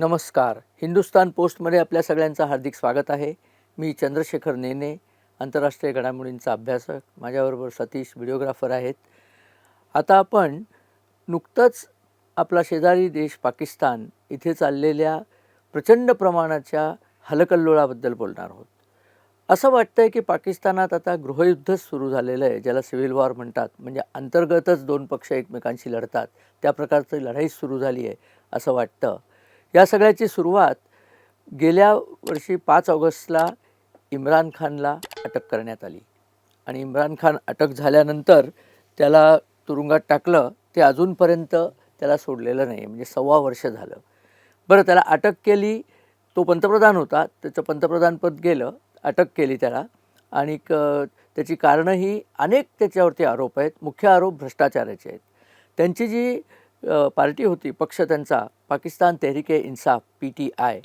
नमस्कार. हिंदुस्तान पोस्टमध्ये आपल्या सगळ्यांचं हार्दिक स्वागत आहे. मी चंद्रशेखर नेने आंतरराष्ट्रीय घडामोडींचा अभ्यासक. माझ्याबरोबर सतीश व्हिडिओग्राफर आहेत. आता आपण नुकतंच आपला शेजारी देश पाकिस्तान इथे चाललेल्या प्रचंड प्रमाणाच्या हलकल्लोळाबद्दल बोलणार आहोत. असं वाटतं आहे की पाकिस्तानात आता गृहयुद्धच सुरू झालेलं आहे ज्याला सिव्हिल वॉर म्हणतात. म्हणजे अंतर्गतच दोन पक्ष एकमेकांशी लढतात. त्या प्रकारची लढाईच सुरू झाली आहे असं वाटतं. या सगळ्याची सुरुवात गेल्या वर्षी पाच ऑगस्टला इम्रान खानला अटक करण्यात आली. आणि इम्रान खान अटक झाल्यानंतर त्याला तुरुंगात टाकलं ते अजूनपर्यंत त्याला सोडलेलं नाही म्हणजे सव्वा वर्ष झालं. बरं त्याला अटक केली तो पंतप्रधान होता त्याचं पंतप्रधानपद गेलं अटक केली त्याला. आणि क त्याची कारणं ही अनेक त्याच्यावरती आरोप आहेत मुख्य आरोप भ्रष्टाचाराचे आहेत. त्यांची जी पार्टी होती पक्ष त्यांचा पाकिस्तान तेहरिके इन्साफ पी टी आय.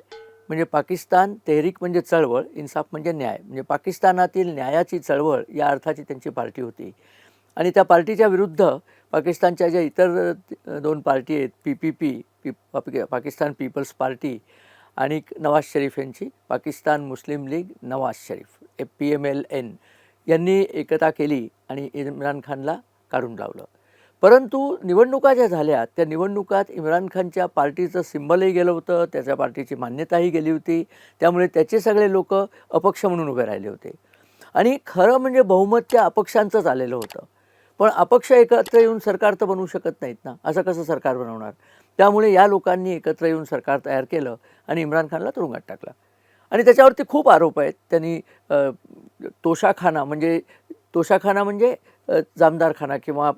म्हणजे पाकिस्तान तेहरीक म्हणजे चळवळ इन्साफ म्हणजे न्याय. म्हणजे पाकिस्तानातील न्यायाची चळवळ या अर्थाची त्यांची पार्टी होती. आणि त्या पार्टीच्या विरुद्ध पाकिस्तानच्या ज्या इतर दोन पार्टी आहेत P P P P Pakistan people's party आणि नवाज शरीफ यांची Pakistan Muslim League Nawaz Sharif A P M L N यांनी एकता केली आणि इम्रान खानला काढून लावलं. परंतु निवडणुका ज्या झाल्या त्या निवडणुकात इम्रान खानच्या पार्टीचं सिंबलही गेलं होतं त्याच्या पार्टीची मान्यताही गेली होती त्यामुळे त्याचे सगळे लोक अपक्ष म्हणून उभे राहिले होते. आणि खरं म्हणजे बहुमत त्या अपक्षांचंच आलेलं होतं. पण अपक्ष एकत्र येऊन सरकार तर बनवू शकत नाहीत ना असं कसं सरकार बनवणार? त्यामुळे या लोकांनी एकत्र येऊन सरकार तयार केलं आणि इम्रान खानला तुरुंगात टाकला. आणि त्याच्यावरती खूप आरोप आहेत. त्यांनी तोशाखाना म्हणजे तोशाखाना म्हणजे जामदारखाना किंवा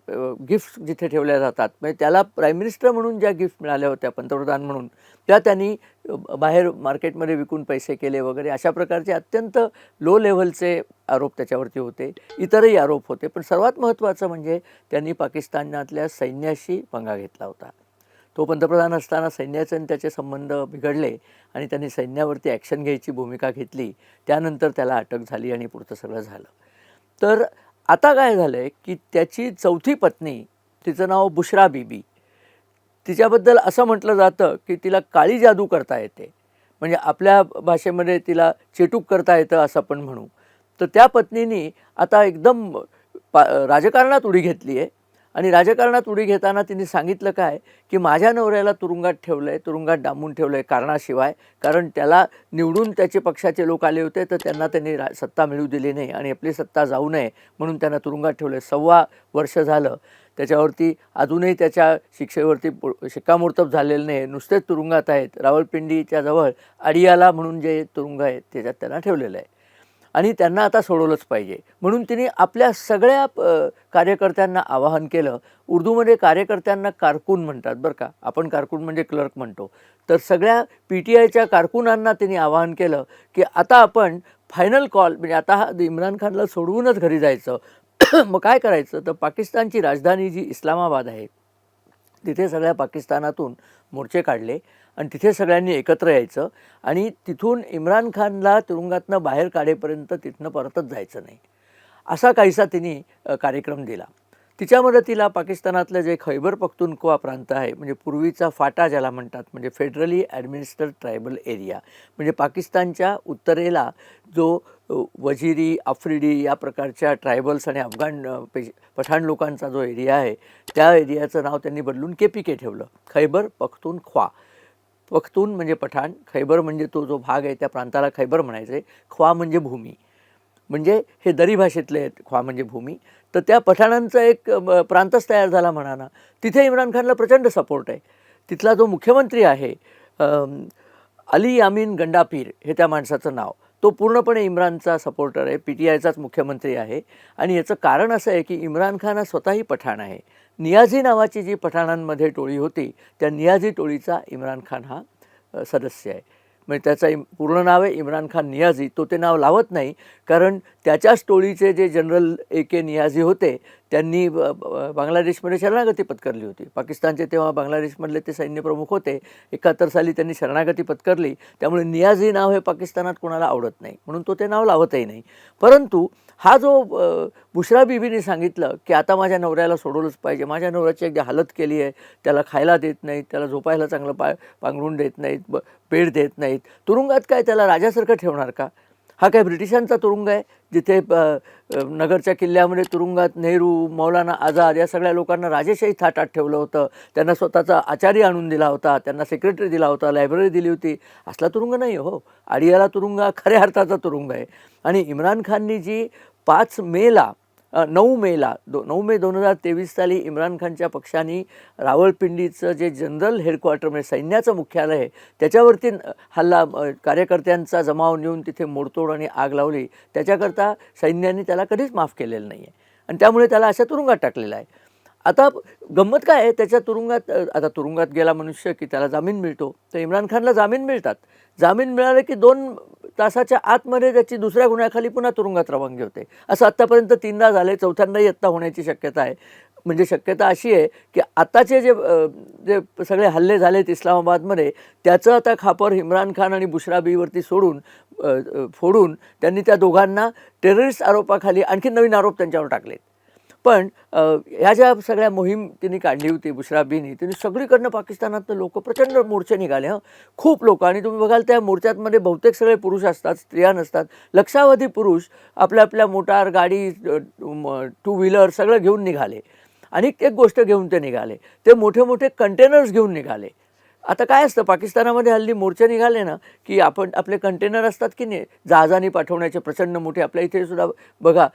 गिफ्ट जिथे ठेवल्या जातात. म्हणजे त्याला प्राईम मिनिस्टर म्हणून ज्या गिफ्ट मिळाल्या होत्या पंतप्रधान म्हणून त्या त्यांनी बाहेर मार्केटमध्ये विकून पैसे केले वगैरे अशा प्रकारचे अत्यंत लो लेव्हलचे आरोप त्याच्यावरती होते. इतरही आरोप होते. पण सर्वात महत्त्वाचं म्हणजे त्यांनी पाकिस्तानातल्या सैन्याशी पंगा घेतला होता. तो पंतप्रधान असताना सैन्याचे आणि त्याचे संबंध बिघडले आणि त्यांनी सैन्यावरती ॲक्शन घ्यायची भूमिका घेतली. त्यानंतर त्याला अटक झाली आणि पुढचं सगळं झालं. तर आता काय झालं आहे की त्याची चौथी पत्नी तिचं नाव बुशरा बीबी. तिच्याबद्दल असं म्हटलं जातं की तिला काळी जादू करता येते. म्हणजे आपल्या भाषेमध्ये तिला चेटूक करता येतं असं आपण म्हणू. तर त्या पत्नीनी आता एकदम पा राजकारणात उडी घेतली आहे आणि राजकारणात उडी घेताना तिने सांगितलं काय? की माझ्या नवऱ्याला तुरुंगात ठेवलं आहे तुरुंगात डांबून ठेवलं आहे कारणाशिवाय कारण त्याला निवडून त्याचे पक्षाचे लोक आले होते तर त्यांना त्यांनी रा सत्ता मिळू दिली नाही आणि आपली सत्ता जाऊ नये म्हणून त्यांना तुरुंगात ठेवलं आहे सव्वा वर्ष झालं. त्याच्यावरती अजूनही त्याच्या शिक्षेवरती पु- शिक्कामोर्तब झालेलं नाही. नुसतेच तुरुंगात आहेत. रावळपिंडीच्या जवळ अडियाला म्हणून जे तुरुंग आहे त्याच्यात त्यांना ठेवलेलं आहे. आणि त्यांना आता सोडवलंच पाहिजे. म्हणून तिने आपल्या सगळ्या कार्यकर्त्यांना आवाहन केलं. उर्दूमध्ये कार्यकर्त्यांना कारकून म्हणतात बरं का. आपण कारकून म्हणजे क्लर्क म्हणतो. तर सगळ्या पी टी आयच्या कारकुनांना तिने आवाहन केलं की आता आपण फायनल कॉल म्हणजे आता हा इम्रान खानला सोडवूनच घरी जायचं. मग काय करायचं? तर पाकिस्तानची राजधानी जी इस्लामाबाद आहे तिथे सगळ्या पाकिस्तानातून मोर्चे काढले. आणि तिथे सगळ्यांनी एकत्र यायचं. आणि तिथून इम्रान खानला तुरुंगातनं बाहेर काढेपर्यंत तिथनं परतच जायचं नाही. असा काहीसा तिने कार्यक्रम दिला. तिच्या मदतीला पाकिस्तानातलं जे खैबर पख्तूनख्वा प्रांत आहे म्हणजे पूर्वीचा फाटा ज्याला म्हणतात म्हणजे फेडरली ॲडमिनिस्टर ट्रायबल एरिया म्हणजे पाकिस्तानच्या उत्तरेला जो वजिरी आफ्रिडी या प्रकारच्या ट्रायबल्स आणि अफगाण पे पठाण लोकांचा जो एरिया आहे त्या एरियाचं नाव त्यांनी बदलून के पी के ठेवलं. खैबर पख्तूनख्वा. पख्तून म्हणजे पठाण खैबर म्हणजे तो जो भाग आहे त्या प्रांताला खैबर म्हणायचे ख्वा म्हणजे भूमी. म्हणजे हे दरी भाषेतले आहेत ख्वा म्हणजे भूमी. तर त्या पठाणांचा एक प्रांतच तयार झाला म्हणा ना तिथे इम्रान खानला प्रचंड सपोर्ट आहे. तिथला जो मुख्यमंत्री आहे अली यामीन गंडापीर हे त्या माणसाचं नाव. तो पूर्णपणे इम्रानचा सपोर्टर आहे. पी टी आयचाच मुख्यमंत्री आहे. आणि याचं कारण असं आहे की इम्रान खान हा स्वतःही पठाण आहे. नियाझी नावाची जी पठाणांमध्ये टोळी होती त्या नियाझी टोळीचा इम्रान खान हा सदस्य आहे. म्हणजे त्याचं इम पूर्ण नाव आहे इम्रान खान नियाझी. तो ते नाव लावत नाही कारण त्याच्याच टोळीचे जे जनरल ए के नियाझी होते त्यांनी ब- ब- बांगलादेशमध्ये शरणागती पत्करली होती. पाकिस्तानचे तेव्हा बांगलादेशमधले ते सैन्यप्रमुख होते एकाहत्तर साली त्यांनी शरणागती पत्करली. त्यामुळे नियाझी नाव हे पाकिस्तानात कोणाला आवडत नाही म्हणून तो ते नाव लावतही नाही. परंतु हा जो बुशरा बीबीने सांगितलं की आता माझ्या नवऱ्याला सोडवलंच पाहिजे. माझ्या नवऱ्याची एकदा हालत केली आहे. त्याला खायला देत नाहीत त्याला झोपायला चांगलं पा पांघरून देत नाहीत ब बेड देत नाहीत. तुरुंगात काय त्याला राजासारखं ठेवणार का? हा काय ब्रिटिशांचा तुरुंग आहे जिथे नगरच्या किल्ल्यामध्ये तुरुंगात नेहरू मौलाना आझाद या सगळ्या लोकांना राजेशाही थाटात ठेवलं होतं. त्यांना स्वतःचा आचार्य आणून दिला होता त्यांना सेक्रेटरी दिला होता लायब्ररी दिली होती. असला तुरुंग नाही हो. आडियाला तुरुंग खऱ्या अर्थाचा तुरुंग आहे. आणि इम्रान खाननी जी पाच मेला नऊ मेला दो नऊ मे दोन हजार तेवीस साली इम्रान खानच्या पक्षाने रावळपिंडीचं जे जनरल हेडक्वार्टर म्हणजे सैन्याचं मुख्यालय आहे त्याच्यावरती हल्ला कार्यकर्त्यांचा जमाव नेऊन तिथे मोडतोड आणि आग लावली. त्याच्याकरता सैन्याने त्याला कधीच माफ केलेलं नाही आहे आणि त्यामुळे त्याला अशा तुरुंगात टाकलेलं आहे. आता गंमत काय आहे? त्याच्या तुरुंगात आता तुरुंगात गेला मनुष्य की त्याला जामीन मिळतो. तर इम्रान खानला जामीन मिळतात. जामीन मिळाले की दोन तासाच्या आतमध्ये त्याची दुसऱ्या गुन्ह्याखाली पुन्हा तुरुंगात रवानगी होते. असं आत्तापर्यंत तीनदा झाले चौथ्यांदाही आत्ता होण्याची शक्यता आहे. म्हणजे शक्यता अशी आहे की आत्ताचे जे जे सगळे हल्ले झालेत इस्लामाबादमध्ये त्याचं आता खापर इम्रान खान आणि बुशरा बीवरती सोडून फोडून त्यांनी त्या दोघांना टेररिस्ट आरोपाखाली आणखी नवीन आरोप त्यांच्यावर टाकलेत. पण ह्या ज्या सगळ्या मोहीम तिने काढली होती बुशराबीनी तिने सगळीकडनं पाकिस्तानातनं लोक प्रचंड मोर्चे निघाले हं. खूप लोक आणि तुम्ही बघाल त्या मोर्चातमध्ये बहुतेक सगळे पुरुष असतात स्त्रिया नसतात. लक्षावधी पुरुष आपल्या आपल्या मोटार गाडी टू व्हीलर सगळं घेऊन निघाले. आणि एक गोष्ट घेऊन ते निघाले. ते मोठे मोठे कंटेनर्स घेऊन निघाले. आता काय असतं पाकिस्तानामध्ये हल्ली मोर्चे निघाले ना की आपण आपले कंटेनर असतात की नाही जहाजाने पाठवण्याचे प्रचंड मोठे आपल्या इथे सुद्धा बघा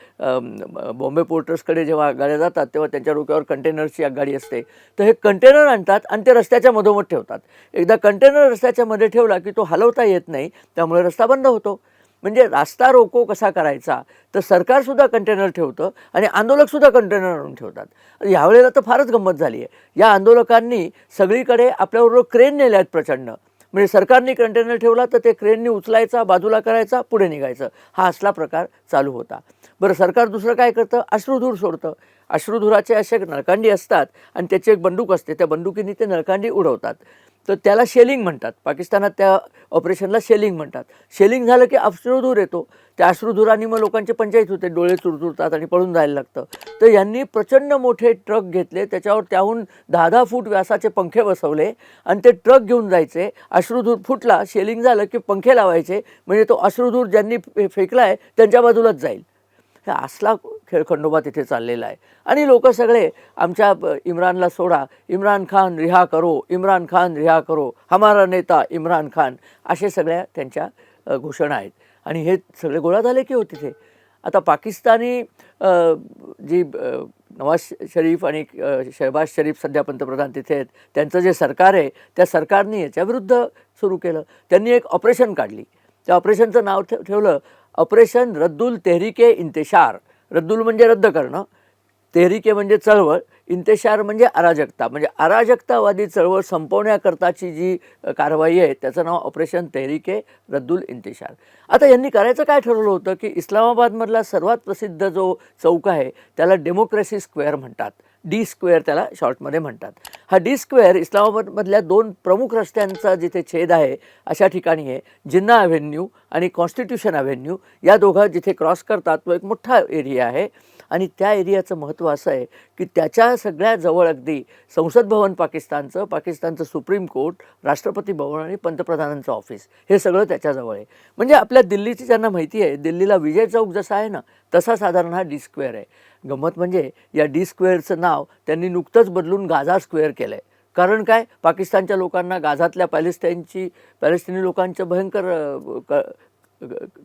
बॉम्बे पोर्टर्सकडे जेव्हा गाड्या जातात तेव्हा त्यांच्या डोक्यावर कंटेनरची एक गाडी असते. तर हे कंटेनर आणतात आणि ते रस्त्याच्या मधोमध ठेवतात. एकदा कंटेनर रस्त्याच्या मध्ये ठेवला की तो हलवता येत नाही त्यामुळे रस्ता बंद होतो. म्हणजे रास्ता रोको कसा करायचा? तर सरकारसुद्धा कंटेनर ठेवतं आणि आंदोलकसुद्धा कंटेनर आणून ठेवतात. यावेळेला तर फारच गंमत झाली आहे. या आंदोलकांनी सगळीकडे आपल्याबरोबर क्रेन नेल्या आहेत प्रचंड. म्हणजे सरकारने कंटेनर ठेवला तर ते क्रेननी उचलायचा बाजूला करायचा पुढे निघायचं. हा असला प्रकार चालू होता. बरं सरकार दुसरं काय करतं? अश्रुधूर सोडतं. अश्रुधुराचे असे नळकांडी असतात आणि त्याची एक बंदूक असते. त्या बंदुकीने ते नळकांडी उडवतात. तर त्याला शेलिंग म्हणतात. पाकिस्तानात त्या ऑपरेशनला शेलिंग म्हणतात. शेलिंग झालं की अश्रुधूर येतो. त्या अश्रुधुराने मग लोकांचे पंचायत होते. डोळे चुरचुरतात आणि पळून जायला लागतं. तर यांनी प्रचंड मोठे ट्रक घेतले. त्याच्यावर त्याहून दहा दहा फूट व्यासाचे पंखे बसवले आणि ते ट्रक घेऊन जायचे. अश्रुधूर फुटला. शेलिंग झालं की पंखे लावायचे. म्हणजे तो अश्रुधूर ज्यांनी फे- फेकला आहे त्यांच्या बाजूलाच जाईल. हे असला खेळखंडोबा तिथे चाललेला आहे. आणि लोक सगळे आमच्या इम्रानला सोडा. इम्रान खान रिहा करो. इम्रान खान रिहा करो. हमारा नेता इम्रान खान. असे सगळ्या त्यांच्या घोषणा आहेत. आणि हे सगळे गोळा झाले की हो तिथे? आता पाकिस्तानी जी नवाज शरीफ आणि शहबाज शरीफ सध्या पंतप्रधान तिथे आहेत त्यांचं जे सरकार आहे त्या सरकारने याच्याविरुद्ध सुरू केलं. त्यांनी एक ऑपरेशन काढली. त्या ऑपरेशनचं नाव ठेवलं. ऑपरेशन रद्दुल तेहरिके इंतेशार. रद्दुल म्हणजे रद्द करणं तेहरिके म्हणजे चळवळ इंतेशार म्हणजे अराजकता. म्हणजे अराजकतावादी चळवळ संपवण्याकरताची जी कारवाई आहे त्याचं नाव ऑपरेशन तेहरिके रद्दुल इंतेशार. आता यांनी करायचं काय ठरवलं होतं की इस्लामाबादमधला सर्वात प्रसिद्ध जो चौक आहे त्याला डेमोक्रेसी स्क्वेअर म्हणतात. डी स्क्वेअर त्याला शॉर्टमध्ये म्हणतात. हा डी स्क्वेअर इस्लामाबादमधल्या दोन प्रमुख रस्त्यांचा जिथे छेद आहे अशा ठिकाणी आहे. जिन्ना अव्हेन्यू आणि कॉन्स्टिट्यूशन अव्हेन्यू या दोघं जिथे क्रॉस करतात तो एक मोठा एरिया आहे. आणि त्या एरियाचं महत्त्व असं आहे की त्याच्या सगळ्या जवळ अगदी संसद भवन पाकिस्तानचं पाकिस्तानचं सुप्रीम कोर्ट राष्ट्रपती भवन आणि पंतप्रधानांचं ऑफिस हे सगळं त्याच्याजवळ आहे. म्हणजे आपल्या दिल्लीची ज्यांना माहिती आहे दिल्लीला विजय चौक जसा आहे ना तसा साधारण हा डी स्क्वेअर आहे. गंमत म्हणजे या डी स्क्वेअरचं नाव त्यांनी नुकतंच बदलून गाझा स्क्वेअर केलं आहे कारण काय? पाकिस्तानच्या लोकांना गाझातल्या पॅलेस्टाईनची पॅलेस्टिनी लोकांचं भयंकर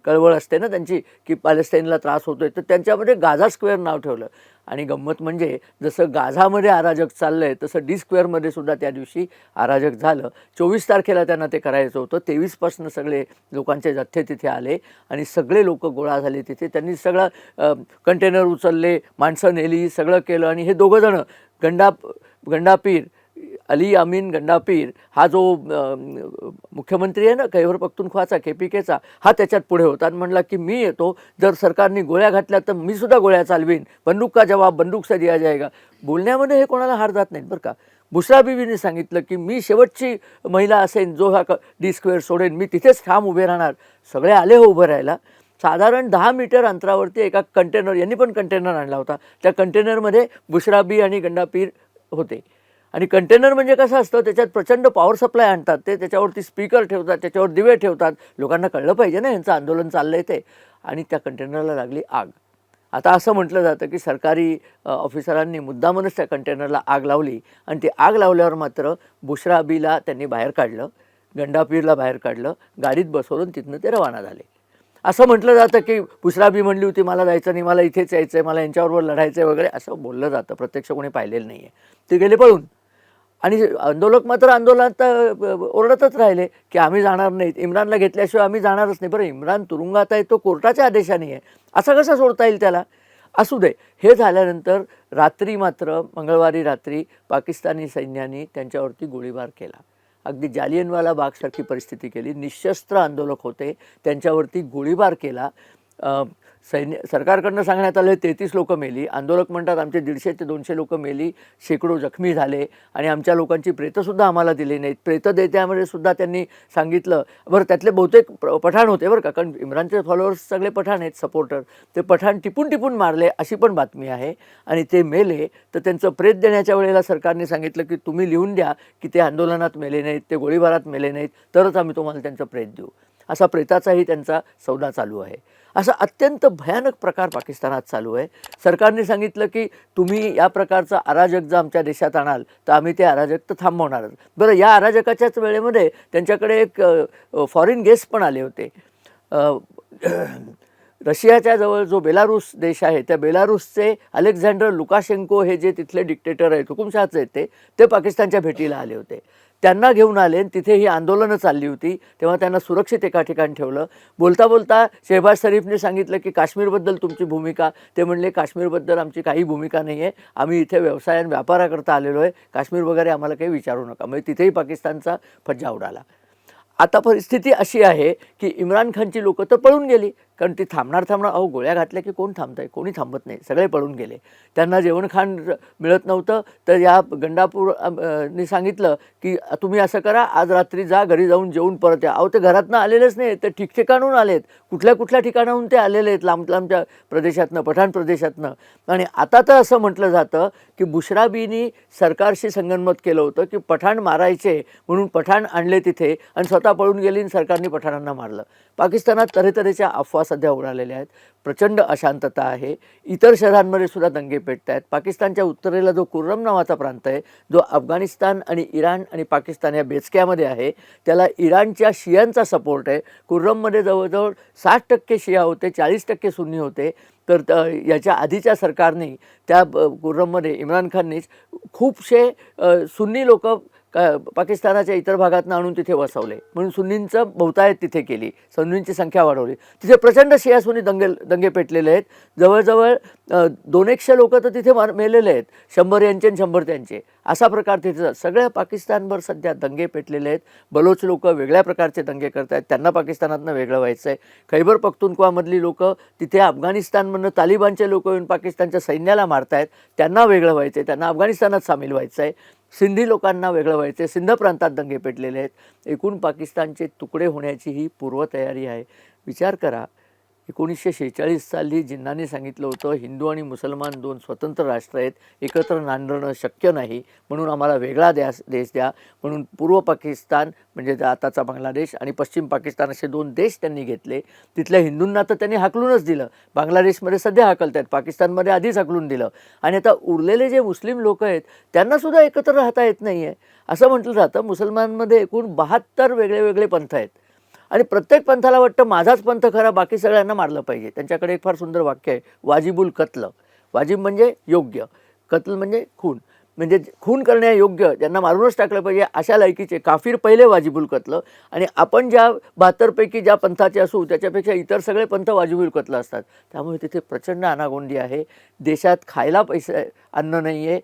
कळवळ असते ना त्यांची की पॅलेस्टाईनला त्रास होतोय. तर त्यांच्यामध्ये गाझा स्क्वेअर नाव ठेवलं. आणि गंमत म्हणजे जसं गाझामध्ये अराजक चाललं आहे तसं डी स्क्वेअरमध्ये सुद्धा त्या दिवशी अराजक झालं. चोवीस तारखेला त्यांना ते करायचं होतं. तेवीसपासून सगळे लोकांचे जथ्थे तिथे आले आणि सगळे लोक गोळा झाले तिथे. त्यांनी सगळं कंटेनर उचलले माणसं नेली सगळं केलं आणि हे दोघंजणं गंडा गंडापीर अली अमीन गंडापीर हा जो मुख्यमंत्री आहे ना कैवर पख्तुनख्वाचा के पी केचा हा त्याच्यात पुढे होता. आणि म्हणला की मी येतो जर सरकारने गोळ्या घातल्या तर मी सुद्धा गोळ्या चालवीन. बंदूक का जवाब बंदूक से दिया जाएगा बोलण्यामध्ये हे कोणाला हार जात नाहीत बरं का. बुशरा बीबीने सांगितलं की मी शेवटची महिला असेन जो हा डी स्क्वेअर सोडेन मी तिथेच ठाम उभे राहणार. सगळे आले हो उभं राहायला. साधारण दहा मीटर अंतरावरती एका कंटेनर यांनी पण कंटेनर आणला होता. त्या कंटेनरमध्ये बुशराबी आणि गंडापीर होते. आणि कंटेनर म्हणजे कसं असतं त्याच्यात प्रचंड पॉवर सप्लाय आणतात ते त्याच्यावरती स्पीकर ठेवतात त्याच्यावर दिवे ठेवतात. लोकांना कळलं पाहिजे ना यांचं आंदोलन चाललंय ते. आणि त्या कंटेनरला लागली आग. आता असं म्हटलं जातं की सरकारी ऑफिसरांनी मुद्दामनच त्या कंटेनरला आग लावली. आणि ती आग लावल्यावर मात्र बुशराबीला त्यांनी बाहेर काढलं गंडापीरला बाहेर काढलं गाडीत बसवून तिथनं ते रवाना झाले. असं म्हटलं जातं की बुशराबी म्हणली होती मला जायचं नाही मला इथेच यायचं आहे मला यांच्याबरोबर लढायचं आहे वगैरे. असं बोललं जातं. प्रत्यक्ष कोणी पाहिलेलं नाही आहे ते गेले पळून. आणि आंदोलक मात्र आंदोलनात ओरडतच राहिले की आम्ही जाणार नाहीत. इम्रानला घेतल्याशिवाय आम्ही जाणारच नाही. बरं इम्रान तुरुंगात आहे तो कोर्टाच्या आदेशाने आहे. असा कसा सोडता येईल त्याला? असू दे. हे झाल्यानंतर रात्री मात्र मंगळवारी रात्री पाकिस्तानी सैन्याने त्यांच्यावरती गोळीबार केला. अगदी जालियनवाला बागसारखी परिस्थिती केली. निशस्त्र आंदोलक होते. त्यांच्यावरती गोळीबार केला. सैन्य सरकारकडनं सांगण्यात आलं तेहतीस लोकं मेली. आंदोलक म्हणतात आमचे दीडशे ते दोनशे लोकं मेली. शेकडो जखमी झाले आणि आमच्या लोकांची प्रेतंसुद्धा आम्हाला दिली नाहीत. प्रेतं देत्यामध्ये सुद्धा त्यांनी सांगितलं. बरं त्यातले बहुतेक पठाण होते बरं का? कारण इम्रानचे फॉलोअर्स सगळे पठाण आहेत सपोर्टर ते पठाण टिपून टिपून मारले अशी पण बातमी आहे. आणि ते मेले तर त्यांचं प्रेत देण्याच्या वेळेला सरकारने सांगितलं की तुम्ही लिहून द्या की ते आंदोलनात मेले नाहीत ते गोळीबारात मेले नाहीत. तरच आम्ही तुम्हाला त्यांचं प्रेत देऊ. असा प्रेताचाही त्यांचा सौदा चालू आहे. असा अत्यंत भयानक प्रकार पाकिस्तानात चालू आहे. सरकारने सांगितलं की तुम्ही या प्रकारचा अराजक जर आमच्या देशात आणाल तर आम्ही ते अराजक तर थांबवणारच बरं या अराजकाच्याच वेळेमध्ये त्यांच्याकडे एक फॉरेन गेस्ट पण आले होते. रशियाच्या जवळ जो बेलारूस देश आहे त्या बेलारूसचे अलेक्झांडर लुकाशेंको हे जे तिथले डिक्टेटर आहेत हुकुमशहाचे आहेत ते ते पाकिस्तानच्या भेटीला आले होते. त्यांना घेऊन आले तिथे ही आंदोलनं चालली होती तेव्हा त्यांना सुरक्षित एका ठिकाणी ठेवलं. बोलता बोलता शेहबाज शरीफने सांगितलं की काश्मीरबद्दल तुमची भूमिका ते म्हणले काश्मीरबद्दल आमची काही भूमिका नाही आहे आम्ही इथे व्यवसाय आणि व्यापाराकरता आलेलो आहे काश्मीर वगैरे आम्हाला काही विचारू नका. म्हणजे तिथेही पाकिस्तानचा फज्जा उडाला. आता परिस्थिती अशी आहे की इम्रान खानची लोकं तर पळून गेली कारण ती थांबणार थांबणार अहो गोळ्या घातल्या की कोण थांबत आहे कोणी थांबत नाही. सगळे पळून गेले. त्यांना जेवण खाण मिळत नव्हतं. तर या गंडापूर नी सांगितलं की तुम्ही असं करा आज रात्री जा घरी जाऊन जेवून परत या. अहो ते घरातनं आलेलेच नाही ते ठिकठिकाणून आलेत. कुठल्या कुठल्या ठिकाणाहून ते आलेले आहेत? लांब लांबच्या प्रदेशातनं पठाण प्रदेशातनं. आणि आता तर असं म्हटलं जातं की बुशराबीनी सरकारशी संगनमत केलं होतं की पठाण मारायचे म्हणून पठाण आणले तिथे आणि स्वतः पळून गेली आणि सरकारने पठाणांना मारलं. पाकिस्तानात तऱ्हेतऱ्हेच्या अफवा सध्या उडालेल्या आहेत. प्रचंड अशांतता आहे. इतर शहरांमध्ये सुद्धा दंगे पेटत आहेत पाकिस्तानच्या उत्तरेला जो कुर्रम नावाचा प्रांत आहे जो अफगाणिस्तान आणि इराण आणि पाकिस्तान या बेचक्यामध्ये आहे त्याला इराणच्या शियांचा सपोर्ट आहे. कुर्रममध्ये जवळजवळ साठ टक्के शिया होते चाळीस टक्के सुन्नी होते. तर याच्या आधीच्या सरकारने त्या ब- कुर्रममध्ये इम्रान खाननीच खूपसे सुन्नी लोक पाकिस्तानाच्या इतर भागातनं आणून तिथे वसवले. म्हणून सुन्नींचं बहुतायत तिथे केली. सुन्नींची संख्या वाढवली. तिथे प्रचंड शिया सुन्नी दंगे दंगे पेटलेले आहेत. जवळजवळ दोन एकशे लोक तर तिथे मार मेलेले आहेत. शंभर यांचे आणि शंभर त्यांचे. असा प्रकार तिथे सगळ्या पाकिस्तानवर सध्या दंगे पेटलेले आहेत. बलोच लोक वेगळ्या प्रकारचे दंगे करत आहेत. त्यांना पाकिस्तानातनं वेगळं व्हायचं आहे खैबर पख्तुनख्वामधली लोक तिथे अफगाणिस्तानमधनं तालिबानचे लोक येऊन पाकिस्तानच्या सैन्याला मारतायत. त्यांना वेगळं व्हायचं आहे त्यांना अफगाणिस्तानात सामील व्हायचं आहे सिंधी लोकांना वेगळं व्हायचं आहे सिंध प्रांतात दंगे पेटलेले आहेत. एकूण पाकिस्तानचे तुकडे होण्याची ही पूर्वतयारी आहे. विचार करा एकोणीसशे शेहेचाळीस साली जिन्नाने सांगितलं होतं हिंदू आणि मुसलमान दोन स्वतंत्र राष्ट्र आहेत एकत्र नांदणं शक्य नाही म्हणून आम्हाला वेगळा द्या देश द्या. म्हणून पूर्व पाकिस्तान म्हणजे आताचा बांगलादेश आणि पश्चिम पाकिस्तान असे दोन देश त्यांनी घेतले. तिथल्या हिंदूंना तर त्यांनी हाकलूनच दिलं. बांगलादेशमध्ये सध्या हाकलत आहेत पाकिस्तानमध्ये आधीच हाकलून दिलं. आणि आता उरलेले जे मुस्लिम लोक आहेत त्यांनासुद्धा एकत्र राहता येत नाही आहे असं म्हटलं जातं मुसलमानमध्ये एकूण बहात्तर वेगळे वेगळे पंथ आहेत. आणि प्रत्येक पंथाला वाटतं माझाच पंथ खरा बाकी सगळ्यांना मारलं पाहिजे. त्यांच्याकडे एक फार सुंदर वाक्य आहे वाजिबुल कत्ल. वाजिब म्हणजे योग्य. कत्ल म्हणजे खून. म्हणजे खून करण्यायोग्य ज्यांना मारूनच टाकलं पाहिजे अशा लायकीचे काफीर पहिले वाजिबुल कतलं आणि आपण ज्या बहात्तरपैकी ज्या पंथाचे असू त्याच्यापेक्षा इतर सगळे पंथ वाजिबुल कतलं असतात. त्यामुळे तिथे प्रचंड अनागोंडी आहे. देशात खायला पैसे अन्न नाही आहे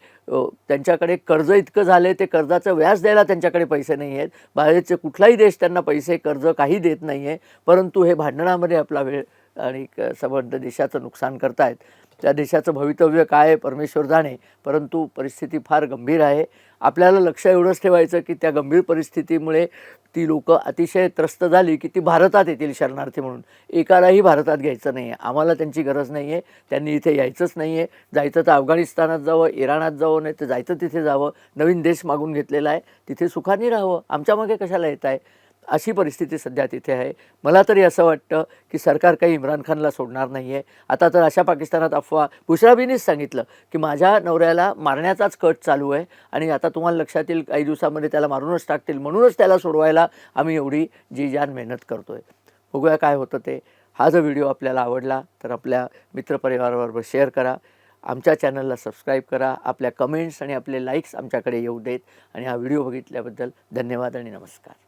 त्यांच्याकडे कर्ज इतकं झालं आहे ते कर्जाचं व्याज द्यायला त्यांच्याकडे पैसे नाही आहेत बाहेरचे कुठलाही देश त्यांना पैसे कर्ज काही देत नाही आहे परंतु हे भांडणामध्ये आपला वेळ आणि क- संबंध देशाचं नुकसान करतायत. त्या देशाचं भवितव्य काय आहे परमेश्वर जाणे. परंतु परिस्थिती फार गंभीर आहे. आपल्याला लक्ष एवढंच ठेवायचं की त्या गंभीर परिस्थितीमुळे ती लोकं अतिशय त्रस्त झाली की ती भारतात येतील शरणार्थी म्हणून. एकालाही भारतात घ्यायचं नाही आहे आम्हाला त्यांची गरज नाही आहे त्यांनी इथे यायचंच नाही आहे जायचं तर अफगाणिस्तानात जावं इराणात जावं नाही तर जायचं तिथे जावं. नवीन देश मागून घेतलेला आहे. तिथे सुखाने राहावं. आमच्यामागे कशाला येत आहे अशी परिस्थिती सध्या तिथे आहे. मला तरी असं वाटतं की सरकार काही इम्रान खानला सोडणार नाही आहे आता तर अशा पाकिस्तानात अफवा बुशराबीनीच सांगितलं की माझ्या नवऱ्याला मारण्याचाच कट चालू आहे आणि आता तुम्हाला लक्षात येईल काही दिवसामध्ये त्याला मारूनच टाकतील म्हणूनच त्याला सोडवायला आम्ही एवढी जी जान मेहनत करतो आहे बघूया काय होतं ते. हा जर व्हिडिओ आपल्याला आवडला तर आपल्या मित्रपरिवाराबरोबर शेअर करा. आमच्या चॅनलला सबस्क्राईब करा. आपल्या कमेंट्स आणि आपले लाईक्स आमच्याकडे येऊ देत. आणि हा व्हिडिओ बघितल्याबद्दल धन्यवाद आणि नमस्कार.